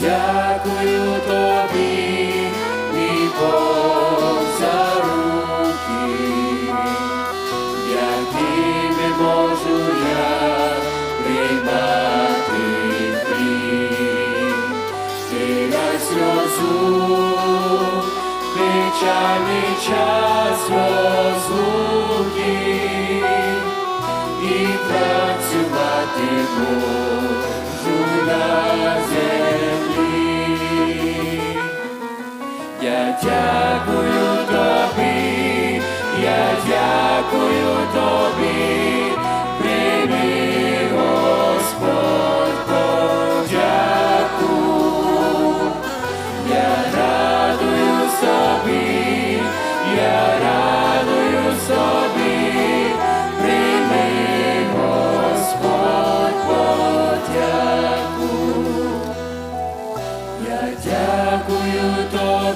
дякую тобі, мій Бог, за руки, якими можу я приймати. Ти на сльозу, печальний час розлуки, і працювати можу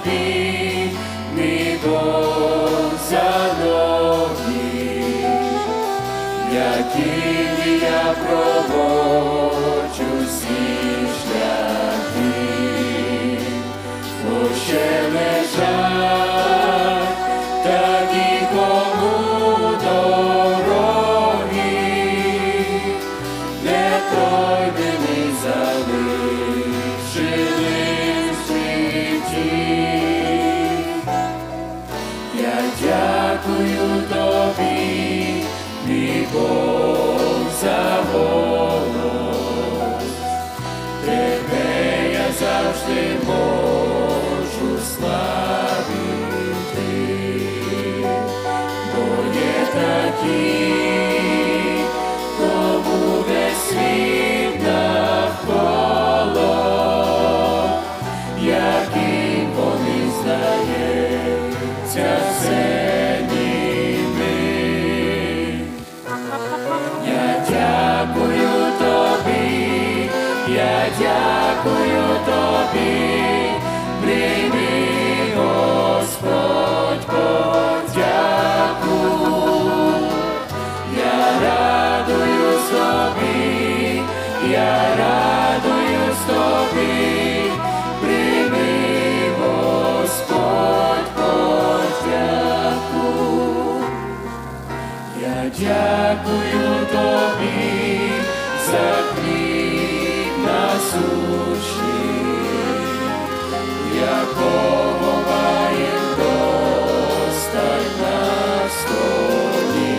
тобі, Бог, за ноги, якими я проводжу всі шляхи, бо ще лежать дякую тобі, я дякую тобі, я радую собі, прийми, Господь, подяку. Дякую тобі за хліб насущний, якого маєм досталь на столі.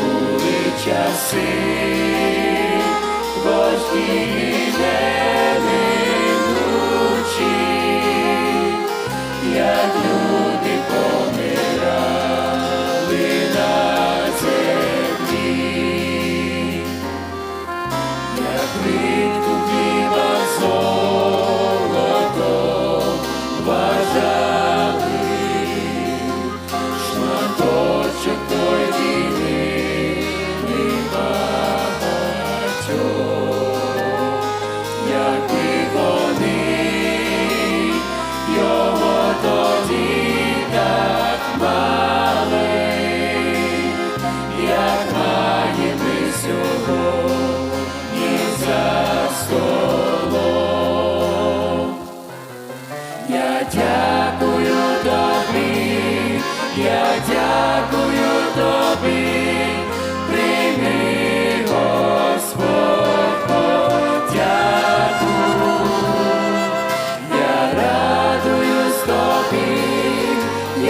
Були часи, як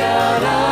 guiará.